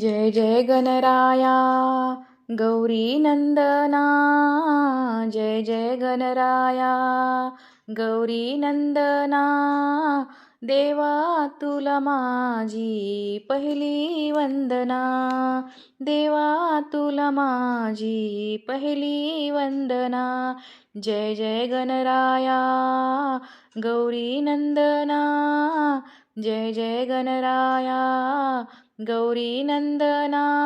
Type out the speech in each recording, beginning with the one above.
जय जय गणराया गौरी नंदना जय जय गणराया गौरी नंदना देवा तुला माझी पहिली वंदना देवा तुला माझी पहिली वंदना जय जय गणराया गौरी नंदना जय जय गणराया गौरी नंदना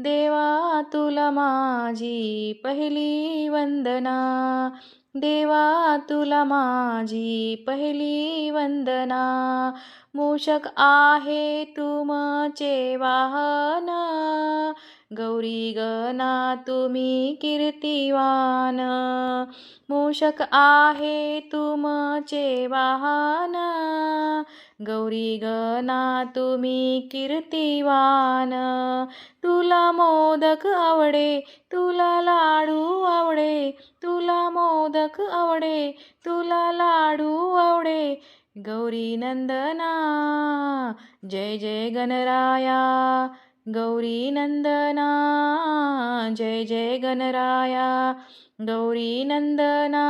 देवा तुला माझी पहिली वंदना. देवा तुला माझी पहिली वंदना. मूषक आहे तुमचे वाहन. गौरी गना तुम्ही कीर्तिवान. मूषक आहे तुमचे वाहन. गौरी गना तुम्ही कीर्तिवान. तुला मोदक आवडे तुला लाडू आवडे तुला मोदक आवडे तुला लाडू आवडे. गौरी नंदना जय जय गणराया. गौरी नंदना जय जय गणराया। गौरी नंदना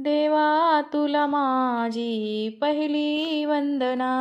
देवा तुला माझी पहिली वंदना।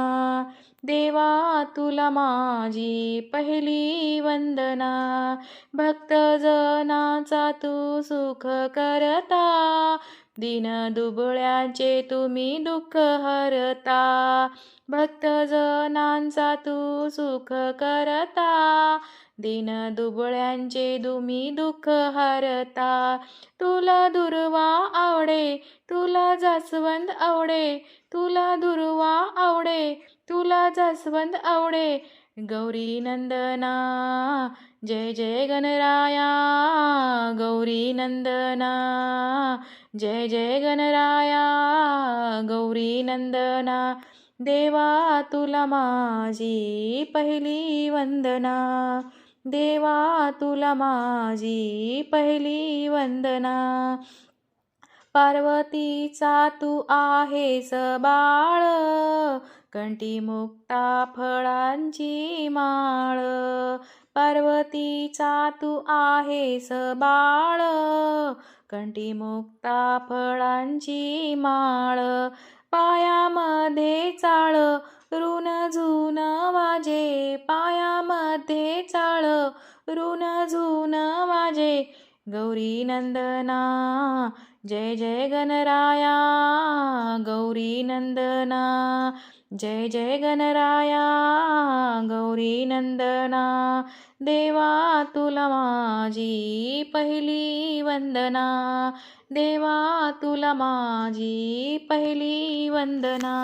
देवा तुला माझी पहिली वंदना. भक्तजनाचा तू सुख करता. दिन दुबळ्याचे तुम्ही दुःख हरता. भक्तजनांचा तू सुख करता. दिन दुबळ्यांचे तुम्ही दुःख हरता. तुला दुर्वा आवडे तुला जास्वंद आवडे तुला दुर्वा आवडे तुला जास्वंद आवडे. गौरी नंदना जय जय गणराया. गौरी नंदना जय जय गणराया. गौरी नंदना देवा तुला माझी पहिली वंदना. देवा तुला माझी पहिली वंदना. पार्वतीचा तू आहेस बाळ कंटी मुक्ता फळांची माळ. पार्वतीचा तू आहेस बाळ कंटी मुक्ता फळांची माळ. पायामध्ये चाळ ऋण झुन वाजे पायामध्ये चाळ ऋण झुन वाजे गौरी नंदना जय जय गणराया गौरी नंदना जय जय गणराया गौरी नंदना देवा तुला माझी पहिली वंदना देवा तुला माझी पहिली वंदना.